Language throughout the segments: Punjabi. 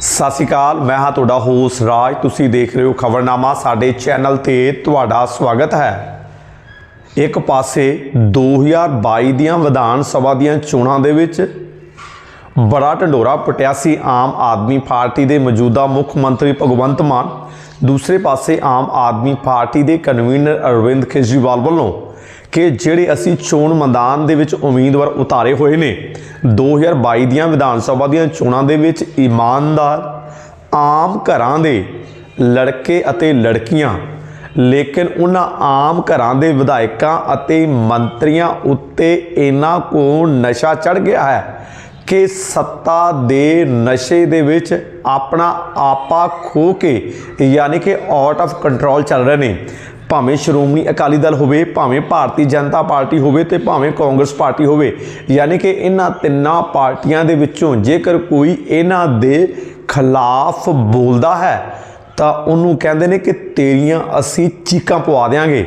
ਸਤਿ ਸ਼੍ਰੀ ਅਕਾਲ, ਮੈਂ ਹਾਂ ਤੁਹਾਡਾ ਹੋਸ ਰਾਜ। ਤੁਸੀਂ ਦੇਖ ਰਹੇ ਹੋ ਖਬਰਨਾਮਾ, ਸਾਡੇ ਚੈਨਲ ਤੇ ਤੁਹਾਡਾ ਸਵਾਗਤ ਹੈ। ਇੱਕ ਪਾਸੇ 2022 ਦੀਆਂ ਵਿਧਾਨ ਸਭਾ ਦੀਆਂ ਚੋਣਾਂ ਦੇ ਵਿੱਚ ਬੜਾ ਢੰਡੋਰਾ ਪਟਿਆ ਸੀ ਆਮ ਆਦਮੀ ਪਾਰਟੀ ਦੇ ਮੌਜੂਦਾ ਮੁੱਖ ਮੰਤਰੀ ਭਗਵੰਤ ਮਾਨ। ਦੂਸਰੇ ਪਾਸੇ ਆਮ ਆਦਮੀ ਪਾਰਟੀ ਦੇ ਕਨਵੀਨਰ ਅਰਵਿੰਦ ਕੇਜਰੀਵਾਲ ਵੱਲੋਂ ਕਿ ਜਿਹੜੇ ਅਸੀਂ ਚੋਣ ਮੈਦਾਨ ਦੇ ਵਿੱਚ ਉਮੀਦਵਾਰ ਉਤਾਰੇ ਹੋਏ ਨੇ 2022 ਦੀਆਂ ਵਿਧਾਨ ਸਭਾ ਦੀਆਂ ਚੋਣਾਂ ਦੇ ਵਿੱਚ ਇਮਾਨਦਾਰ ਆਮ ਘਰਾਂ ਦੇ ਲੜਕੇ ਅਤੇ ਲੜਕੀਆਂ, ਲੇਕਿਨ ਉਹਨਾਂ ਆਮ ਘਰਾਂ ਦੇ ਵਿਧਾਇਕਾਂ ਅਤੇ ਮੰਤਰੀਆਂ ਉੱਤੇ ਇਹਨਾਂ ਕੋ ਨਸ਼ਾ ਚੜ ਗਿਆ ਹੈ ਕਿ ਸੱਤਾ ਦੇ ਨਸ਼ੇ ਦੇ ਵਿੱਚ ਆਪਣਾ ਆਪਾ ਖੋ ਕੇ, ਯਾਨੀ ਕਿ ਆਊਟ ਆਫ ਕੰਟਰੋਲ ਚੱਲ ਰਹੇ ਨੇ। ਭਾਵੇਂ ਸ਼੍ਰੋਮਣੀ ਅਕਾਲੀ ਦਲ ਹੋਵੇ, ਭਾਵੇਂ ਭਾਰਤੀ ਜਨਤਾ ਪਾਰਟੀ ਹੋਵੇ ਤੇ ਭਾਵੇਂ ਕਾਂਗਰਸ ਪਾਰਟੀ ਹੋਵੇ, ਯਾਨੀ ਕਿ ਇਹਨਾਂ ਤਿੰਨਾਂ ਪਾਰਟੀਆਂ ਦੇ ਵਿੱਚੋਂ ਜੇਕਰ ਕੋਈ ਇਹਨਾਂ ਦੇ ਖਿਲਾਫ ਬੋਲਦਾ ਹੈ, ਤਾਂ ਉਹਨੂੰ ਕਹਿੰਦੇ ਨੇ ਕਿ ਤੇਰੀਆਂ ਅਸੀਂ ਚੀਕਾਂ ਪਵਾ ਦੇਾਂਗੇ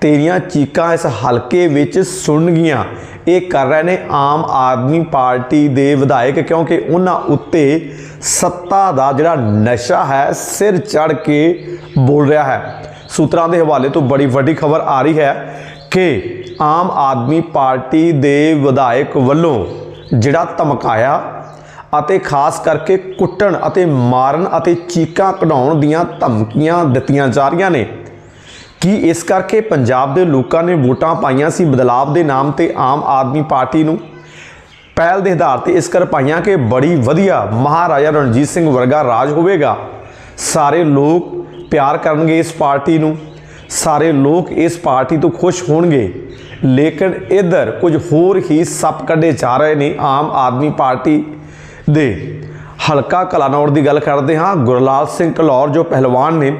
ਤੇਰੀਆਂ ਚੀਕਾਂ ਇਸ ਹਲਕੇ ਵਿੱਚ ਸੁਣਨਗੀਆਂ। ਇਹ ਕਰ ਰਹੇ ਨੇ ਆਮ ਆਦਮੀ ਪਾਰਟੀ ਦੇ ਵਿਧਾਇਕ, ਕਿਉਂਕਿ ਉਹਨਾਂ ਉੱਤੇ ਸੱਤਾ ਦਾ ਜਿਹੜਾ ਨਸ਼ਾ ਹੈ, ਸਿਰ ਚੜ ਕੇ ਬੋਲ ਰਿਹਾ ਹੈ। ਸੂਤਰਾਂ ਦੇ ਹਵਾਲੇ ਤੋਂ ਬੜੀ ਵੱਡੀ ਖਬਰ ਆ ਰਹੀ ਹੈ ਕਿ ਆਮ ਆਦਮੀ ਪਾਰਟੀ ਦੇ ਵਿਧਾਇਕ ਵੱਲੋਂ ਜਿਹੜਾ ਧਮਕਾਇਆ ਅਤੇ ਖਾਸ ਕਰਕੇ ਕੁੱਟਣ ਅਤੇ ਮਾਰਨ ਅਤੇ ਚੀਕਾਂ ਕਢਾਉਣ ਦੀਆਂ ਧਮਕੀਆਂ ਦਿੱਤੀਆਂ ਜਾ ਰਹੀਆਂ ਨੇ। ਕੀ ਇਸ ਕਰਕੇ ਪੰਜਾਬ ਦੇ ਲੋਕਾਂ ਨੇ ਵੋਟਾਂ ਪਾਈਆਂ ਸੀ ਬਦਲਾਵ ਦੇ ਨਾਮ ਤੇ ਆਮ ਆਦਮੀ ਪਾਰਟੀ ਨੂੰ? ਪਹਿਲ ਦੇ ਆਧਾਰ ਤੇ ਇਸ ਕਰ ਪਾਈਆਂ ਕਿ ਬੜੀ ਵਧੀਆ ਮਹਾਰਾਜਾ ਰਣਜੀਤ ਸਿੰਘ ਵਰਗਾ ਰਾਜ ਹੋਵੇਗਾ। ਸਾਰੇ ਲੋਕ ਪਿਆਰ ਕਰਨਗੇ ਇਸ ਪਾਰਟੀ ਨੂੰ। ਸਾਰੇ ਲੋਕ ਇਸ ਪਾਰਟੀ ਤੋਂ ਖੁਸ਼ ਹੋਣਗੇ। ਲੇਕਿਨ ਇਧਰ ਕੁਝ ਹੋਰ ਹੀ ਸੱਪ ਕੱਢੇ ਜਾ ਰਹੇ ਨੇ ਆਮ ਆਦਮੀ ਪਾਰਟੀ ਦੇ। ਹਲਕਾ ਕਲਾਨੌਰ ਦੀ ਗੱਲ ਕਰਦੇ ਹਾਂ। ਗੁਰਲਾਲ ਸਿੰਘ ਕਲੌਰ ਜੋ ਪਹਿਲਵਾਨ ਨੇ,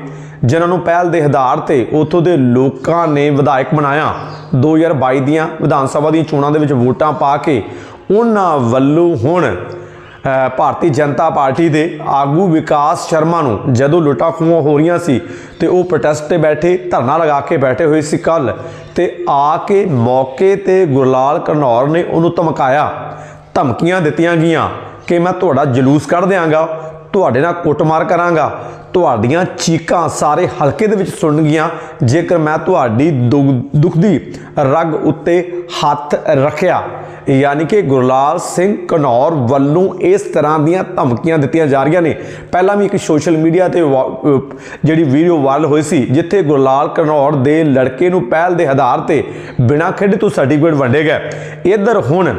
ਜਿਨ੍ਹਾਂ ਨੂੰ ਪਹਿਲ ਦੇ ਆਧਾਰ ਤੇ ਉਥੋਂ ਦੇ ਲੋਕਾਂ ਨੇ ਵਿਧਾਇਕ ਬਣਾਇਆ। 2022 ਦੀਆਂ ਵਿਧਾਨ ਸਭਾ ਦੀਆਂ ਚੋਣਾਂ ਦੇ ਵਿੱਚ ਵੋਟਾਂ ਪਾ ਕੇ ਉਹਨਾਂ ਵੱਲੋਂ ਹੁਣ ਭਾਰਤੀ ਜਨਤਾ ਪਾਰਟੀ ਦੇ ਆਗੂ ਵਿਕਾਸ ਸ਼ਰਮਾ ਨੂੰ ਜਦੋਂ ਲੁੱਟਾਂ ਖੂਹਾਂ ਹੋ ਰਹੀਆਂ ਸੀ ਤੇ ਉਹ ਪ੍ਰੋਟੈਸਟ ਤੇ ਬੈਠੇ, ਧਰਨਾ ਲਗਾ ਕੇ ਬੈਠੇ ਹੋਏ ਸੀ ਕੱਲ ਤੇ ਆ ਕੇ ਮੌਕੇ ਤੇ ਗੁਰਲਾਲ ਘਨੌਰ ਨੇ ਉਹਨੂੰ ਧਮਕਾਇਆ। ਧਮਕੀਆਂ ਦਿੱਤੀਆਂ ਗਈਆਂ ਕਿ ਮੈਂ ਤੁਹਾਡਾ ਜਲੂਸ ਕੱਢ ਦਿਆਂਗਾ, ਤੁਹਾਡੇ ਨਾਲ ਕੁੱਟਮਾਰ ਕਰਾਂਗਾ। ਤੁਹਾਡੀਆਂ ਚੀਕਾਂ ਸਾਰੇ ਹਲਕੇ ਦੇ ਵਿੱਚ ਸੁਣਨਗੀਆਂ। ਜੇਕਰ ਮੈਂ ਤੁਹਾਡੀ ਦੁੱਖ- ਦੁਖਦੀ ਰਗ ਉੱਤੇ ਹੱਥ ਰੱਖਿਆ, ਯਾਨੀ ਕਿ ਗੁਰਲਾਲ ਸਿੰਘ ਘਨੌਰ ਵੱਲੋਂ ਇਸ ਤਰ੍ਹਾਂ ਦੀਆਂ ਧਮਕੀਆਂ ਦਿੱਤੀਆਂ ਜਾ ਰਹੀਆਂ ਨੇ। ਪਹਿਲਾਂ ਵੀ ਇੱਕ ਸੋਸ਼ਲ ਮੀਡੀਆ ਤੇ ਵਾ- ਜਿਹੜੀ ਵੀਡੀਓ ਵਾਇਰਲ ਹੋਈ ਸੀ, ਜਿੱਥੇ ਗੁਰਲਾਲ ਘਨੌਰ ਦੇ ਲੜਕੇ ਨੂੰ ਪਹਿਲ ਦੇ ਆਧਾਰ ਤੇ ਬਿਨਾਂ ਖੇਡ ਤੋਂ ਸਰਟੀਫਿਕੇਟ ਵੰਡੇ ਗਏ। ਇੱਧਰ ਹੁਣ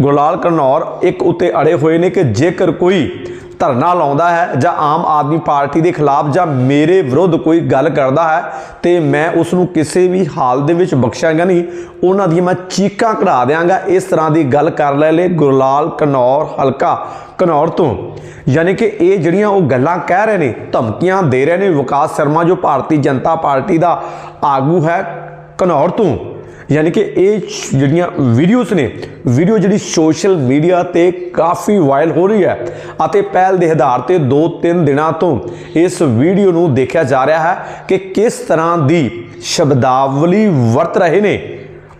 ਗੁਰਲਾਲ ਘਨੌਰ ਇੱਕ ਉੱਤੇ ਅੜੇ ਹੋਏ ਨੇ ਕਿ ਜੇਕਰ ਕੋਈ ਧਰਨਾ ਲਾਉਂਦਾ ਹੈ ਜਾਂ ਆਮ ਆਦਮੀ ਪਾਰਟੀ ਦੇ ਖਿਲਾਫ ਜਾਂ ਮੇਰੇ ਵਿਰੁੱਧ ਕੋਈ ਗੱਲ ਕਰਦਾ ਹੈ ਤੇ ਮੈਂ ਉਸ ਨੂੰ ਕਿਸੇ ਵੀ ਹਾਲ ਦੇ ਵਿੱਚ ਬਖਸ਼ਾਂਗਾ ਨਹੀਂ, ਉਹਨਾਂ ਦੀਆਂ ਮੈਂ ਚੀਕਾਂ ਕਢਾ ਦਿਆਂਗਾ। ਇਸ ਤਰ੍ਹਾਂ ਦੀ ਗੱਲ ਕਰ ਲੈ ਲੈ ਗੁਰਲਾਲ ਕਨੌਰ ਹਲਕਾ ਘਨੌਰ ਤੋਂ। ਯਾਨੀ ਕਿ ਇਹ ਜਿਹੜੀਆਂ ਉਹ ਗੱਲਾਂ ਕਹਿ ਰਹੇ ਨੇ, ਧਮਕੀਆਂ ਦੇ ਰਹੇ ਨੇ ਵਿਕਾਸ ਸ਼ਰਮਾ ਜੋ ਭਾਰਤੀ ਜਨਤਾ ਪਾਰਟੀ ਦਾ ਆਗੂ ਹੈ ਘਨੌਰ ਤੋਂ। ਯਾਨੀ ਕਿ ਇਹ ਜਿਹੜੀਆਂ ਵੀਡੀਓਜ਼ ਨੇ ਵੀਡੀਓ ਜਿਹੜੀ ਸੋਸ਼ਲ ਮੀਡੀਆ ਤੇ ਕਾਫੀ ਵਾਇਰਲ ਹੋ ਰਹੀ ਹੈ ਅਤੇ ਪਹਿਲ ਦੇ ਆਧਾਰ ਤੇ 2-3 ਦਿਨਾਂ ਤੋਂ ਇਸ ਵੀਡੀਓ ਨੂੰ ਦੇਖਿਆ ਜਾ ਰਿਹਾ ਹੈ ਕਿ ਕਿਸ ਤਰ੍ਹਾਂ ਦੀ ਸ਼ਬਦਾਵਲੀ ਵਰਤ ਰਹੇ ਨੇ।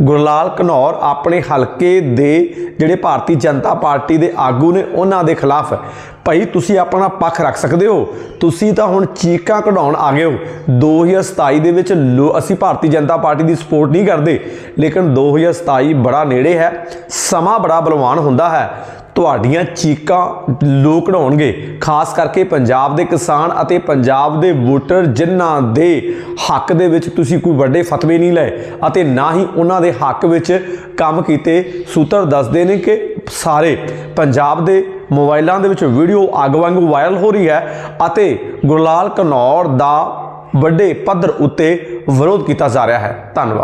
ਗੁਰਲਾਲ ਘਨੌਰ ਆਪਣੇ ਹਲਕੇ ਦੇ ਜਿਹੜੇ ਭਾਰਤੀ ਜਨਤਾ ਪਾਰਟੀ ਦੇ ਆਗੂ ਨੇ ਉਹਨਾਂ ਦੇ ਖਿਲਾਫ। ਭਾਈ, ਤੁਸੀਂ ਆਪਣਾ ਪੱਖ ਰੱਖ ਸਕਦੇ ਹੋ? ਤੁਸੀਂ ਤਾਂ ਹੁਣ ਚੀਕਾਂ ਕਢਾਉਣ ਆ ਗਏ ਹੋ। 2027 ਦੇ ਵਿੱਚ ਲੋ- ਅਸੀਂ ਭਾਰਤੀ ਜਨਤਾ ਪਾਰਟੀ ਦੀ ਸਪੋਰਟ ਨਹੀਂ ਕਰਦੇ, ਲੇਕਿਨ 2027 ਬੜਾ ਨੇੜੇ ਹੈ, ਸਮਾਂ ਬੜਾ ਬਲਵਾਨ ਹੁੰਦਾ ਹੈ। ਤੁਹਾਡੀਆਂ ਚੀਕਾਂ ਲੋਕ ਕਢਾਉਣਗੇ। ਖਾਸ ਕਰਕੇ ਪੰਜਾਬ ਦੇ ਕਿਸਾਨ ਅਤੇ ਪੰਜਾਬ ਦੇ ਵੋਟਰ, ਜਿਨ੍ਹਾਂ ਦੇ ਹੱਕ ਦੇ ਵਿੱਚ ਤੁਸੀਂ ਕੋਈ ਵੱਡੇ ਫਤਵੇ ਨਹੀਂ ਲਏ ਅਤੇ ਨਾ ਹੀ ਉਹਨਾਂ ਦੇ ਹੱਕ ਵਿੱਚ ਕੰਮ ਕੀਤੇ। ਸੂਤਰ ਦੱਸਦੇ ਨੇ ਕਿ ਸਾਰੇ ਪੰਜਾਬ ਦੇ ਮੋਬਾਈਲਾਂ ਦੇ ਵਿੱਚ ਵੀਡੀਓ ਅੱਗ ਵਾਂਗੂ ਵਾਇਰਲ ਹੋ ਰਹੀ ਹੈ ਅਤੇ ਗੁਰਲਾਲ ਕਨੌਰ ਦਾ ਵੱਡੇ ਪੱਧਰ ਉੱਤੇ ਵਿਰੋਧ ਕੀਤਾ ਜਾ ਰਿਹਾ ਹੈ। ਧੰਨਵਾਦ।